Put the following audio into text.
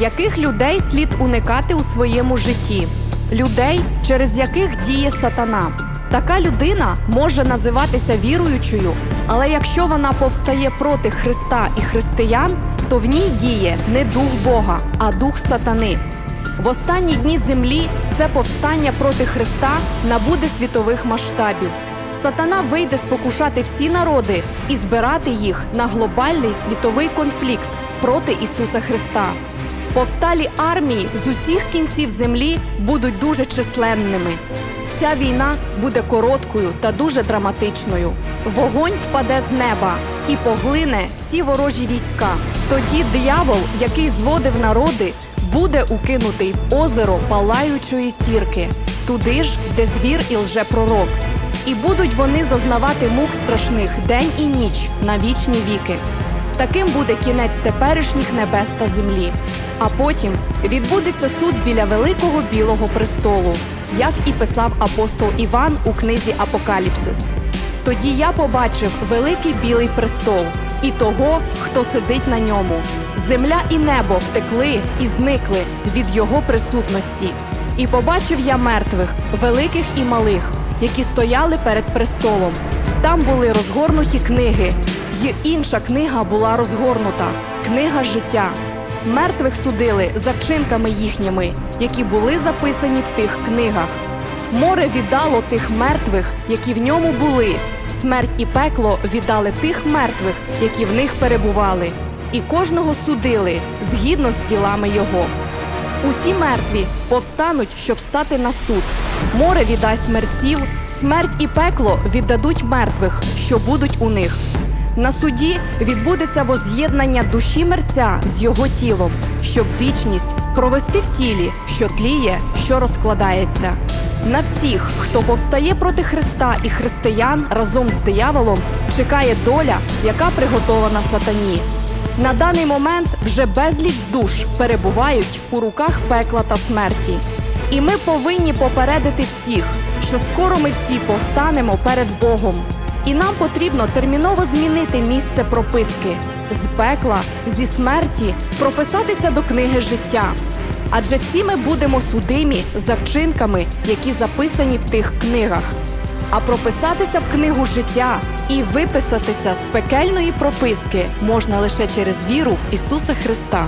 Яких людей слід уникати у своєму житті? Людей, через яких діє сатана. Така людина може називатися віруючою, але якщо вона повстає проти Христа і християн, то в ній діє не дух Бога, а дух сатани. В останні дні землі це повстання проти Христа набуде світових масштабів. Сатана вийде спокушати всі народи і збирати їх на глобальний світовий конфлікт проти Ісуса Христа. Повсталі армії з усіх кінців землі будуть дуже численними. Ця війна буде короткою та дуже драматичною. Вогонь впаде з неба і поглине всі ворожі війська. Тоді диявол, який зводив народи, буде укинутий в озеро палаючої сірки, туди ж, де звір і лжепророк. І будуть вони зазнавати мук страшних день і ніч на вічні віки. Таким буде кінець теперішніх небес та землі. А потім відбудеться суд біля великого білого престолу, як і писав апостол Іван у книзі Апокаліпсис. Тоді я побачив великий білий престол і того, хто сидить на ньому. Земля і небо втекли і зникли від його присутності. І побачив я мертвих, великих і малих, які стояли перед престолом. Там були розгорнуті книги, й інша книга була розгорнута книга життя. Мертвих судили за вчинками їхніми, які були записані в тих книгах. Море віддало тих мертвих, які в ньому були. Смерть і пекло віддали тих мертвих, які в них перебували, і кожного судили згідно з ділами його. Усі мертві повстануть, щоб стати на суд. Море віддасть мерців, смерть і пекло віддадуть мертвих, що будуть у них. На суді відбудеться воз'єднання душі мерця з його тілом, щоб вічність провести в тілі, що тліє, що розкладається. На всіх, хто повстає проти Христа і християн разом з дияволом, чекає доля, яка приготована сатані. На даний момент вже безліч душ перебувають у руках пекла та смерті. І ми повинні попередити всіх, що скоро ми всі повстанемо перед Богом. І нам потрібно терміново змінити місце прописки з пекла, зі смерті, прописатися до книги життя. Адже всі ми будемо судимі за вчинками, які записані в тих книгах. А прописатися в книгу життя і виписатися з пекельної прописки можна лише через віру в Ісуса Христа.